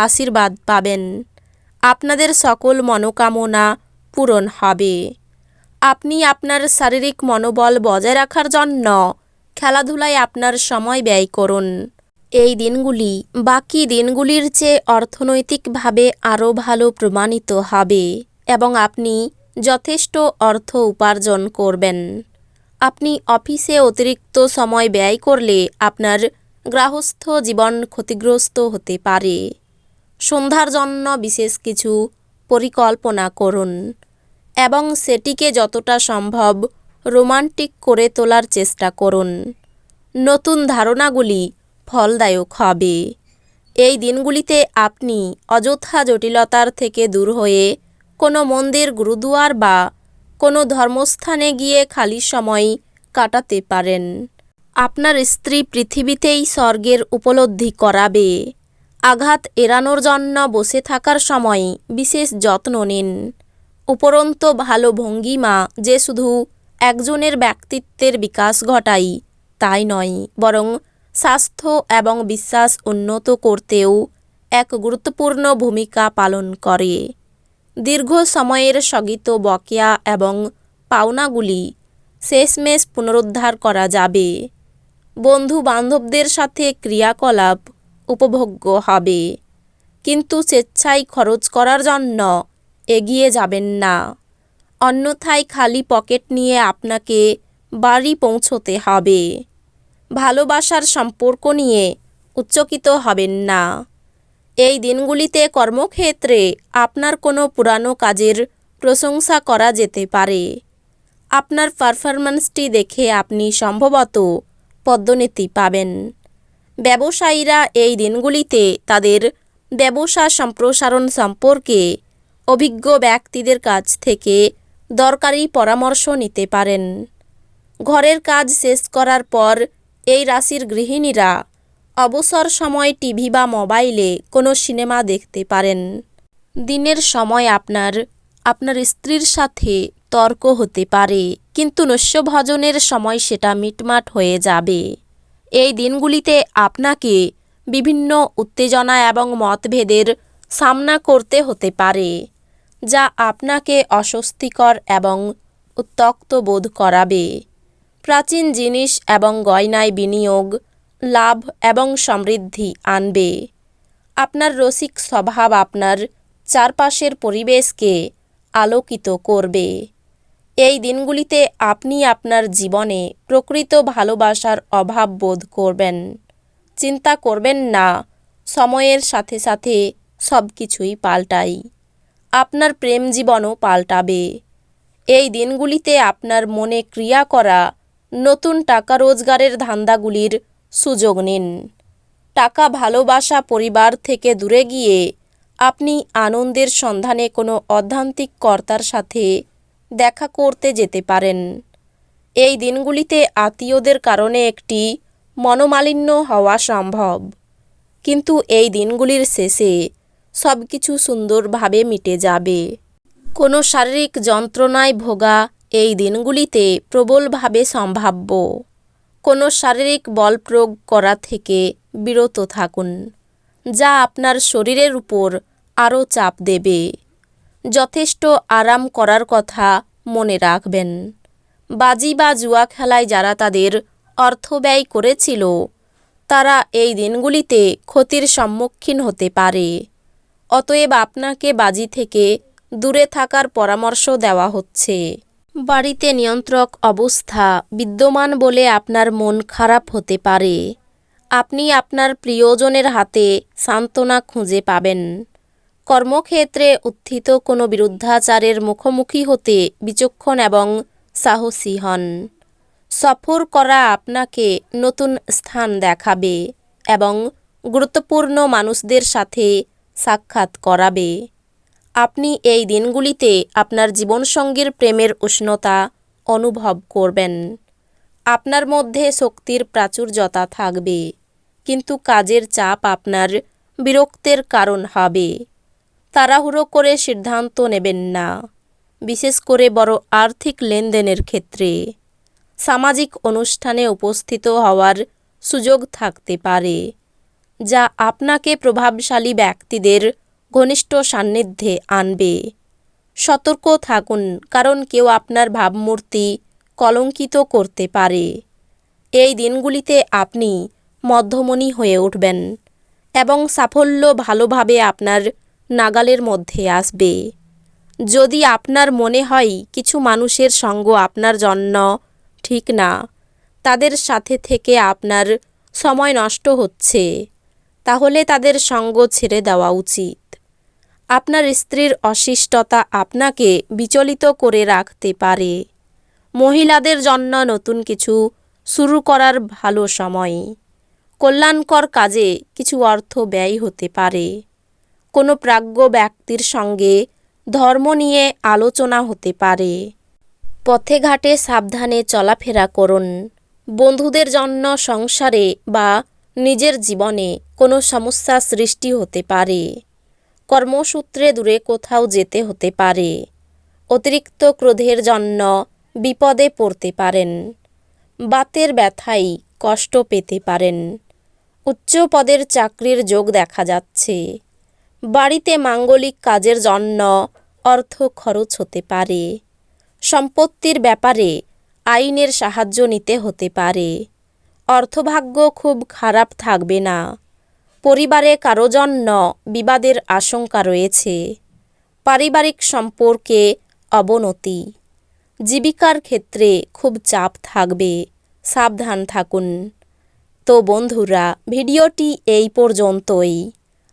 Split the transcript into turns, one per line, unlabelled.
আশীর্বাদ পাবেন। আপনাদের সকল মনোকামনা পূরণ হবে। আপনি আপনার শারীরিক মনোবল বজায় রাখার জন্য খেলাধুলায় আপনার সময় ব্যয় করুন। এই দিনগুলি বাকি দিনগুলির চেয়ে অর্থনৈতিকভাবে আরও ভালো প্রমাণিত হবে এবং আপনি যথেষ্ট অর্থ উপার্জন করবেন। আপনি অফিসে অতিরিক্ত সময় ব্যয় করলে আপনার গ্রাহস্থ জীবন ক্ষতিগ্রস্ত হতে পারে। সন্ধ্যার জন্য বিশেষ কিছু পরিকল্পনা করুন এবং সেটিকে যতটা সম্ভব রোমান্টিক করে তোলার চেষ্টা করুন। নতুন ধারণাগুলি ফলদায়ক হবে। এই দিনগুলিতে আপনি অযথা জটিলতার থেকে দূর হয়ে কোনো মন্দির, গুরুদুয়ার বা কোনো ধর্মস্থানে গিয়ে খালি সময় কাটাতে পারেন। আপনার স্ত্রী পৃথিবীতেই স্বর্গের উপলব্ধি করাবে। আঘাত এড়ানোর জন্য বসে থাকার সময় বিশেষ যত্ন নিন। উপরন্ত ভালো ভঙ্গিমা যে শুধু একজনের ব্যক্তিত্বের বিকাশ ঘটাই, তাই নয়, বরং স্বাস্থ্য এবং বিশ্বাস উন্নত করতেও এক গুরুত্বপূর্ণ ভূমিকা পালন করে। দীর্ঘ সময়ের স্থগিত বকেয়া এবং পাওনাগুলি শেষমেশ পুনরুদ্ধার করা যাবে। বন্ধু বান্ধবদের সাথে ক্রিয়াকলাপ উপভোগ্য হবে। কিন্তু স্বেচ্ছায় খরচ করার জন্য এগিয়ে যাবেন না। অন্যথায় খালি পকেট নিয়ে আপনাকে বাড়ি পৌঁছতে হবে। ভালোবাসার সম্পর্ক নিয়ে উচ্চকিত হবেন না। এই দিনগুলিতে কর্মক্ষেত্রে আপনার কোনো পুরানো কাজের প্রশংসা করা যেতে পারে। আপনার পারফরম্যান্সটি দেখে আপনি সম্ভবত পদ্মনীতি পাবেন। ব্যবসায়ীরা এই দিনগুলিতে তাদের ব্যবসা সম্প্রসারণ সম্পর্কে অভিজ্ঞ ব্যক্তিদের কাছ থেকে দরকারি পরামর্শ নিতে পারেন। ঘরের কাজ শেষ করার পর এই রাশির গৃহিণীরা অবসর সময় টিভি বা মোবাইলে কোনো সিনেমা দেখতে পারেন। দিনের সময় আপনার আপনার স্ত্রীর সাথে তর্ক হতে পারে, কিন্তু নস্যভজনের সময় সেটা মিটমাট হয়ে যাবে। এই দিনগুলিতে আপনাকে বিভিন্ন উত্তেজনা এবং মতভেদের সামনা করতে হতে পারে, যা আপনাকে অস্বস্তিকর এবং উত্তক্ত বোধ করাবে। প্রাচীন জিনিস এবং গয়নায় বিনিয়োগ, লাভ এবং সমৃদ্ধি আনবে। আপনার রসিক স্বভাব আপনার চারপাশের পরিবেশকে আলোকিত করবে। এই দিনগুলিতে আপনি আপনার জীবনে প্রকৃত ভালোবাসার অভাব বোধ করবেন। চিন্তা করবেন না, সময়ের সাথে সাথে সব কিছুই পাল্টাই। আপনার প্রেম জীবনও পাল্টাবে। এই দিনগুলিতে আপনার মনে ক্রিয়া করা নতুন টাকা রোজগারের ধান্দাগুলির সুযোগ নিন। টাকা ভালোবাসা পরিবার থেকে দূরে গিয়ে আপনি আনন্দের সন্ধানে কোনো অধ্যান্তিক কর্তার সাথে দেখা করতে যেতে পারেন। এই দিনগুলিতে আত্মীয়দের কারণে একটি মনোমালিন্য হওয়া সম্ভব। কিন্তু এই দিনগুলির শেষে সব কিছু সুন্দরভাবে মিটে যাবে। কোনো শারীরিক যন্ত্রণায় ভোগা এই দিনগুলিতে প্রবলভাবে সম্ভাব্য। কোনো শারীরিক বল প্রয়োগ করা থেকে বিরত থাকুন, যা আপনার শরীরের উপর আরও চাপ দেবে। যথেষ্ট আরাম করার কথা মনে রাখবেন। বাজি বা জুয়া খেলায় যারা তাদের অর্থ ব্যয় করেছিল, তারা এই দিনগুলিতে ক্ষতির সম্মুখীন হতে পারে। অতএব আপনাকে বাজি থেকে দূরে থাকার পরামর্শ দেওয়া হচ্ছে। বাড়িতে নিয়ন্ত্রক অবস্থা বিদ্যমান বলে আপনার মন খারাপ হতে পারে। আপনি আপনার প্রিয়জনের হাতে সান্ত্বনা খুঁজে পাবেন। কর্মক্ষেত্রে উত্থিত কোনো বিরুদ্ধাচারের মুখোমুখি হতে বিচক্ষণ এবং সাহসী হন। সফর করা আপনাকে নতুন স্থান দেখাবে এবং গুরুত্বপূর্ণ মানুষদের সাথে সাক্ষাৎ করাবে। আপনি এই দিনগুলিতে আপনার জীবনসঙ্গীর প্রেমের উষ্ণতা অনুভব করবেন। আপনার মধ্যে শক্তির প্রাচুর্যতা থাকবে, কিন্তু কাজের চাপ আপনার বিরক্তের কারণ হবে। তাড়াহুড়ো করে সিদ্ধান্ত নেবেন না, বিশেষ করে বড় আর্থিক লেনদেনের ক্ষেত্রে। সামাজিক অনুষ্ঠানে উপস্থিত হওয়ার সুযোগ থাকতে পারে, যা আপনাকে প্রভাবশালী ব্যক্তিদের ঘনিষ্ঠ সান্নিধ্যে আনবে। সতর্ক থাকুন, কারণ কেউ আপনার ভাবমূর্তি কলঙ্কিত করতে পারে। এই দিনগুলিতে আপনি মধ্যমণি হয়ে উঠবেন এবং সাফল্য ভালোভাবে আপনার নাগালের মধ্যে আসবে। যদি আপনার মনে হয় কিছু মানুষের সঙ্গ আপনার জন্য, ঠিক না, তাদের সাথে থেকে আপনার সময় নষ্ট হচ্ছে, তাহলে তাদের সঙ্গ ছেড়ে দেওয়া উচিত। আপনার স্ত্রীর অশিষ্টতা আপনাকে বিচলিত করে রাখতে পারে। মহিলাদের জন্য নতুন কিছু শুরু করার ভালো সময়। কল্যাণকর কাজে কিছু অর্থ ব্যয় হতে পারে। কোনো প্রাজ্ঞ ব্যক্তির সঙ্গে ধর্ম নিয়ে আলোচনা হতে পারে। পথে ঘাটে সাবধানে চলাফেরা করুন। বন্ধুদের জন্য সংসারে বা নিজের জীবনে কোনো সমস্যা সৃষ্টি হতে পারে। কর্মসূত্রে দূরে কোথাও যেতে হতে পারে। অতিরিক্ত ক্রোধের জন্য বিপদে পড়তে পারেন। বাতের ব্যথায় কষ্ট পেতে পারেন। উচ্চ পদের চাকরির যোগ দেখা যাচ্ছে। বাড়িতে মাঙ্গলিক কাজের জন্য অর্থ খরচ হতে পারে। সম্পত্তির ব্যাপারে আইনের সাহায্য নিতে হতে পারে। অর্থভাগ্য খুব খারাপ থাকবে না। পরিবারে কারও জন্য বিবাদের আশঙ্কা রয়েছে। পারিবারিক সম্পর্কে অবনতি। জীবিকার ক্ষেত্রে খুব চাপ থাকবে। সাবধান থাকুন। তো বন্ধুরা, ভিডিওটি এই পর্যন্তই।